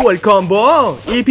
อวดคอมโบ EP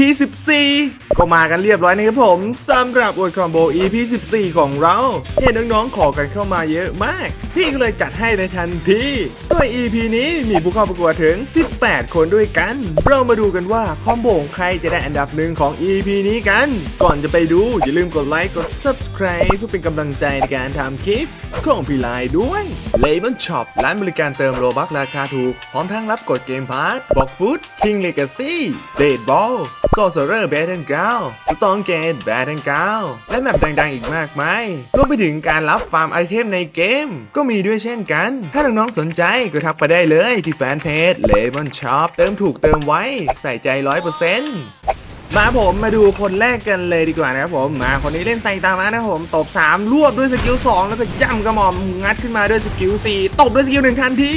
14ก็มากันเรียบร้อยนะครับผมสำหรับอวดคอมโบ EP 14 ของเราเห็นน้องๆขอกันเข้ามาเยอะมาก พี่ก็เลยจัดให้ในทันทีโดย EP นี้มีผู้เข้าประกวดถึง 18 คนด้วยกัน เรามาดูกันว่าคอมโบของใครจะได้อันดับหนึ่งของ EP นี้กัน ก่อนจะไปดูอย่าลืมกดไลค์กด subscribe เพื่อเป็นกำลังใจในการทำคลิปของพี่ไลน์ด้วย l a b o n Shop ร้านบริการเติมโลบัคราคาถูกพร้อมทั้งรับกดเกมพาร์ทบอกฟุต King Legacy ดดบอล Sorcerer Battle Ground Storm Gate Battle Ground และแมปดังๆอีกมากมายรวมไปถึงการรับฟาร์มไอเทมในเกม ก็มีด้วยเช่นกัน ถ้าน้องๆสนใจก็ทักไปได้เลยที่แฟนเพจ l a b o n Shop เติมถูกเติมไว้ใส่ใจ100%มาผมมาดูคนแรกกันเลยดีกว่านะครับผมมาคนนี้เล่นไซตามะนะผมตบ 3 รวบด้วยสกิล 2 แล้วก็ย่ำกระหม่อมงัดขึ้นมาด้วยสกิล 4 ตบด้วยสกิลหนึ่งทันที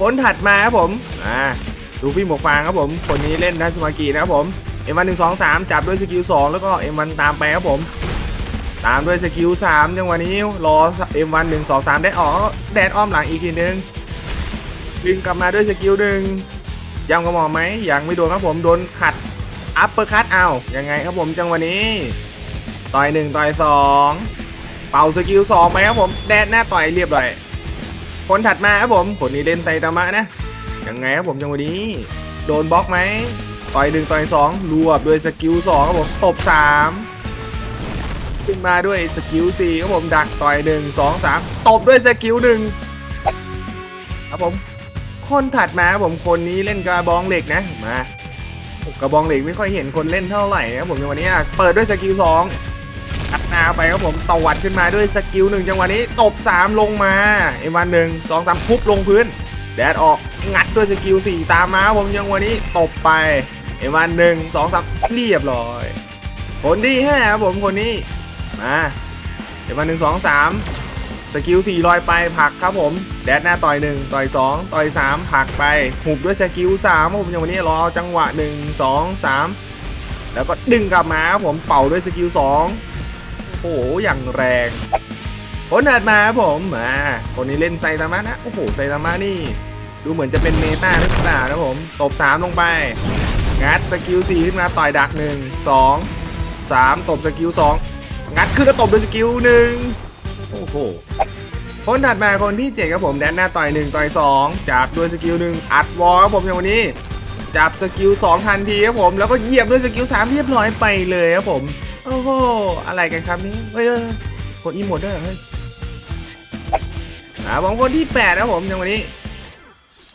คนถัดมาครับผมอ่า ดูฟี่หมวกฟางครับผม คนนี้เล่นดันสมากีนะครับผมเอ็มวันหนึ่งสองสามจับด้วยสกิล2แล้วก็เอ็มวันตามไปครับผม ตามด้วยสกิล3จังหวะนี้รอเอ็มวันหนึ่งสองสามได้ออกแดดอ้อมหลังอีกทีนึงดึงกลับมาด้วยสกิลหนึ่งย่ำกระหม่อมไหมยังไม่โดนครับผมโดนขัดอัปเปอร์คัตเอายังไงครับผมจังหวะนี้ ต่อยหนึ่งต่อยสองเป่าสกิลสองไปครับผมแดดหน้าต่อยเรียบร้อยคนถัดมาครับผมคนนี้เล่นไซตามะนะ ยังไงครับผมจังหวะนี้ โดนบล็อกไหมต่อยหนึ่งต่อยสองรวบด้วยสกิลสองครับผมตบสามขึ้นมาด้วยสกิลสี่ครับผมดักต่อยหนึ่งสองสามตบด้วยสกิลหนึ่งครับผมคนถัดมาครับผมคนนี้เล่นกระบองเหล็กนะมากระบองเหล็กไม่ค่อยเห็นคนเล่นเท่าไหร่นะครับผมจังหวะนี้เปิดด้วยสกิลสองอัดนาไปครับผมตวัดขึ้นมาด้วยสกิลหนึ่งจังหวะนี้ตบ3ลงมาเอวันหนึ่งสองสามทุบลงพื้นแดดออก งัดด้วยสกิลสี่ตามมาผมจังวะนี้ตบไปเอวันหนึ่งสองสามเรียบร้อยคนที่ห้าครับผมคนนี้มาเอวันหนึ่งสองสามสกิล4ลอยไปผักครับผมแดดหน้าต่อย1ต่อย2ต่อย3ผักไปหุบด้วยสกิล3ครับผมย่างวันนี้รอจังหวะ1 2 3แล้วก็ดึงกลับมาครับผมเป่าด้วยสกิล2โอ้โหอย่างแรงคนถัดมาครับผมมาคนนี้เล่นไซตามะนะ โอ้โห ไซตามะนี่ ดูเหมือนจะเป็นเมตาหรือเปล่านะผมตบ 3 ลงไป งัดสกิล4ขึ้นมาต่อยดัก 1 2 3 ตบสกิล 2 งัดขึ้นแล้วตบด้วยสกิล 1 โอ้โหคนถัดมาคนที่เจ็ดครับผมแดนหน้าต่อย 1 ต่อย 2 จับด้วยสกิล 1 อัดวอลครับผมอย่างวันนี้ จับสกิล 2 ทันทีครับผมแล้วก็เหยียบด้วยสกิล 3 เรียบร้อยไปเลยครับผม โอ้โหอะไรกันครับนี้เฮ้ยเฮ้ยกดอีโมดด้วยเฮ้ยอ่าผมคนที่8ครับผมอย่างวันนี้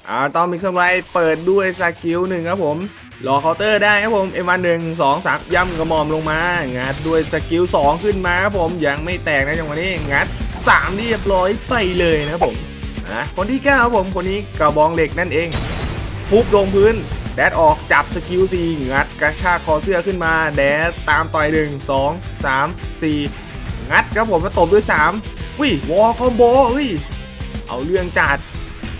อ่าตอมิกสไลเปิดด้วยสกิลหนึ่งครับผมรอเคาน์เตอร์ได้ครับผมเอ็มวันหนึ่งสองสามย่ำกระหมอมลงมางัดด้วยสกิลสองขึ้นมาครับผมยังไม่แตกนะจังหวะนี้งัดสามเรียบร้อยไปเลยนะครับผมนะคนที่เก้าครับผมคนนี้กระบองเหล็กนั่นเองทุบลงพื้นแดดออกจับสกิลซีงัดกระชากคอเสื้อขึ้นมาแดดตามต่อยหนึ่งสองสามสี่งัดครับผมแล้วตบด้วยสามวิวอลคอมโบเฮ้ยเอาเรื่องจัด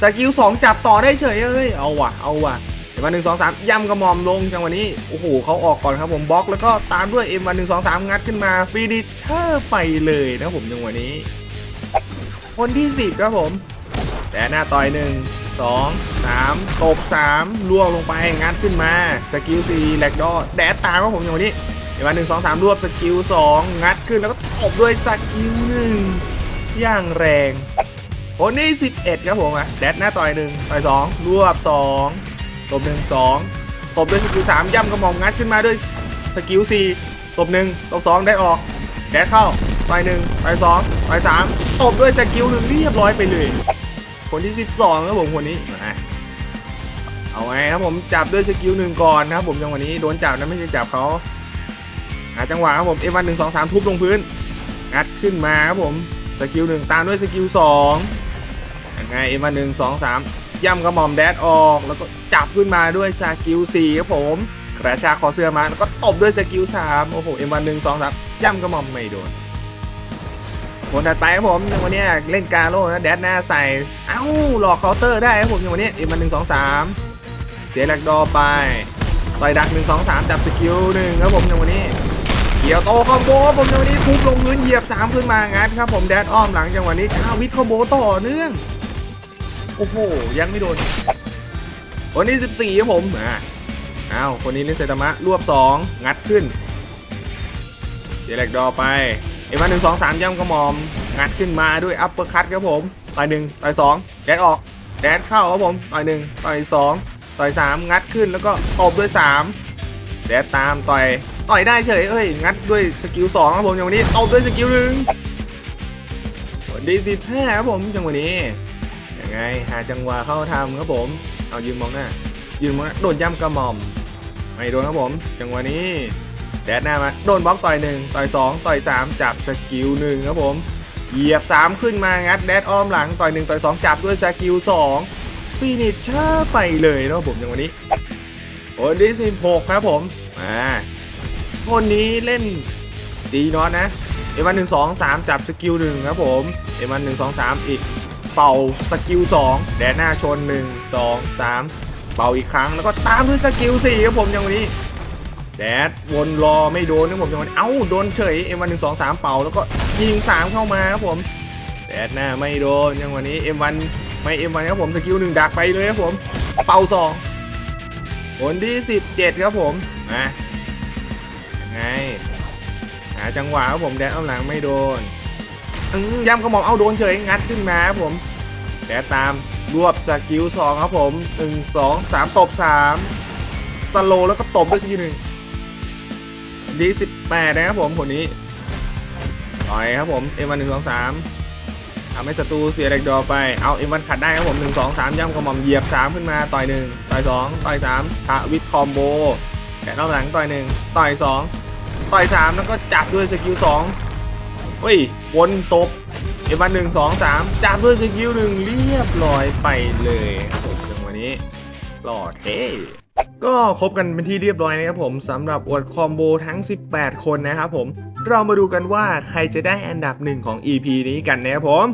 สกิลสองจับต่อได้เฉยเอ้ยเอาว่ะเอาว่ะเอ็มวันหนึ่งสองสามย่ำกระหม่อมลงจังหวะนี้โอ้โหเขาออกก่อนครับผมบล็อกแล้วก็ตามด้วยเอ็มวันหนึ่งสองสามงัดขึ้นมาฟีดิเชอร์ไปเลยนะผมจังหวะนี้ คนที่สิบครับผมแต่หน้าต่อยหนึ่งสองสามตบสามล่วงลงไปงัดขึ้นมาสกิลสี่แลกดอแดดตามครับผมจังหวะนี้เอ็มวันหนึ่งสองสามรวบสกิลสองงัดขึ้นแล้วก็ตบด้วยสกิลหนึ่งย่างแรง คนที่11 ครับผมอะแดดหน้าต่อยหนึ่งต่อยสองรวบสองตบหนึ่งสองตบด้วยสกิลสามย่ำกระหม่อมงัดขึ้นมาด้วยสกิลสี่ตบหนึ่งตบสองแดดออก แดดเข้าต่อยหนึ่งต่อยสองต่อยสามตบด้วยสกิลหนึ่งเรียบร้อยไปเลย คนที่ 12ครับผมคนนี้เอาไงครับผมจับด้วยสกิลหนึ่งก่อนนะครับผมจังหวะนี้โดนจับนะไม่ใช่จับเขาหาจังหวะครับผมเอวันหนึ่งสองสามทุบลงพื้นงัดขึ้นมาครับผมสกิลหนึ่งตามด้วยสกิลสอง ไงเอ็มวันหนึ่งสองสามย่ำกระหม่อมแดดออก แล้วก็จับขึ้นมาด้วยสกิลสี่ครับผมกระชากคอเสื้อมาแล้วก็ตบด้วยสกิลสามโอ้โหเอ็มวันหนึ่งสองสามย่ำกระหม่อมไม่โดนคนถัดไปครับผมในวันนี้เล่นกาโร่นะแดดหน้าใส่เอ้าหลอกเคาน์เตอร์ได้ครับผมในวันนี้เอ็มวันหนึ่งสองสามเสียแลกดอไปต่อยดักหนึ่งสองสามจับสกิลหนึ่งครับผมในวันนี้เกี่ยวโตคอมโบผมจังวะนี้ทุบลงพื้นเหยียบ3ขึ้นมางัดครับผมแดดอ้อมหลังจังหวะนี้ข้าววิทคอมโบต่อเนื่อง โอ้โห ยังไม่โดนวันนี้14ครับผมอ่าอ้าวคนนี้ล่นเซตามะรวบ 2 งัดขึ้นเดเล็กดอไป เอ็มวันหนึ่งสองสามย่ำกระหม่อม งัดขึ้นมาด้วยอัปเปอร์คัตครับผม ต่อยหนึ่งต่อยสองแดดออกแดดเข้าครับผม ต่อยหนึ่งต่อยสองต่อยสามงัดขึ้นแล้วก็ตบด้วยสามแดดตามต่อย ต่อยได้เฉยเอ้ย งัดด้วยสกิลสองครับผมอย่างวันนี้ตบด้วยสกิลหนึ่งดีสิบห้าครับผมจังหวะนี้ ยังไง หาจังหวะเข้าทำครับผม เอายืนมองหน้า ยืนมองหน้าโดนย่ำกระหม่อม ไม่โดนครับผม จังหวะนี้ แดดหน้ามา โดนบล็อกต่อยหนึ่งต่อยสองต่อยสามจับสกิลหนึ่งครับผม เหยียบสามขึ้นมางัดแดดอ้อมหลังต่อยหนึ่งต่อยสองจับด้วยสกิลสองฟินิชเชอร์ไปเลยนะครับผมจังหวะนี้คนที่สิบหกครับผมมาคนนี้เล่นจีนอตนะเอวันหนึ่งสองสามจับสกิลหนึ่งครับผมเอวันหนึ่งสองสามอีก เป่าสกิลสองแดนหน้าชนหนึ่งสองสามเป่าอีกครั้งแล้วก็ตามด้วยสกิลสี่ครับผมจังหวะนี้แดดวนรอไม่โดนนะผมจังหวะนี้เอ้าโดนเฉยเอ็มวันหนึ่งสองสามเป่าแล้วก็ยิงสามเข้ามาครับผมแดดหน้าไม่โดนจังหวะนี้เอ็มวันไม่เอ็มวันครับผมสกิลหนึ่งดักไปเลยครับผม เป่าสองคนที่สิบเจ็ดครับผมมายังไงหาจังหวะครับผมแดดเอาหลังไม่โดน ย้ำกระหม่อมเอาโดนเฉยงัดขึ้นมาครับผมแดดตามรวบจากกิวสองครับผมหนึ่งสองสามตบสามสโลว์แล้วก็ตบด้วยสกิลหนึ่งดีสิบแปดนะครับผมคนนี้ต่อยครับผมเอ็มวันหนึ่งสองสามทำให้ศัตรูเสียแรงดอไป เอาเอ็มวันขัดได้ครับผมหนึ่งสองสามย่ำกระหม่อมเหยียบสามขึ้นมาต่อยหนึ่งต่อยสองต่อยสามทะวิทคอมโบแกะรอบหลังต่อยหนึ่งต่อยสองต่อยสามแล้วก็จับด้วยสกิลสอง เฮ้ยวนตบเอวันหนึ่งสองสามจับด้วยสกิลหนึ่งเรียบร้อยไปเลยครับผมจังหวะนี้หล่อเท่ก็ครบกันเป็นที่เรียบร้อยนะครับผมสำหรับอวดคอมโบทั้ง 18 คนนะครับผม เรามาดูกันว่าใครจะได้อันดับหนึ่งของ EP นี้กันนะครับผม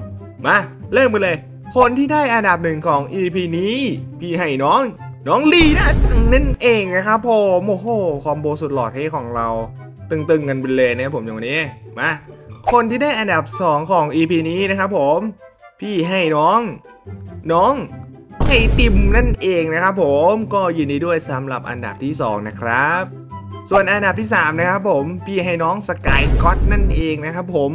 มาเริ่มกันเลย คนที่ได้อันดับหนึ่งของ EP นี้ พี่ให้น้อง น้องลีนะจังนั่นเองนะครับผมโอ้โหคอมโบสุดหล่อเท่ของเรา ตึงๆกันไปเลยนะครับผมอย่างวันนี้มา คนที่ได้อันดับ 2 ของ EP นี้นะครับผม พี่ให้น้อง น้องไอติมนั่นเองนะครับผมก็ยินดีด้วยสำหรับอันดับที่ 2 นะครับ ส่วนอันดับที่ 3 นะครับผมพี่ให้น้องสกายก็อตนั่นเองนะครับผม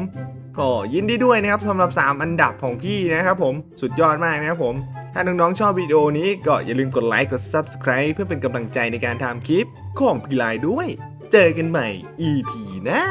ก็ยินดีด้วยนะครับสำหรับ 3 อันดับของพี่นะครับผมสุดยอดมากนะครับผมถ้าน้องๆชอบวิดีโอนี้ก็อย่าลืมกดไลค์กด Subscribe เพื่อเป็นกำลังใจในการทำคลิปของพี่ลน์ด้วย เจอกันใหม่ EP หน้า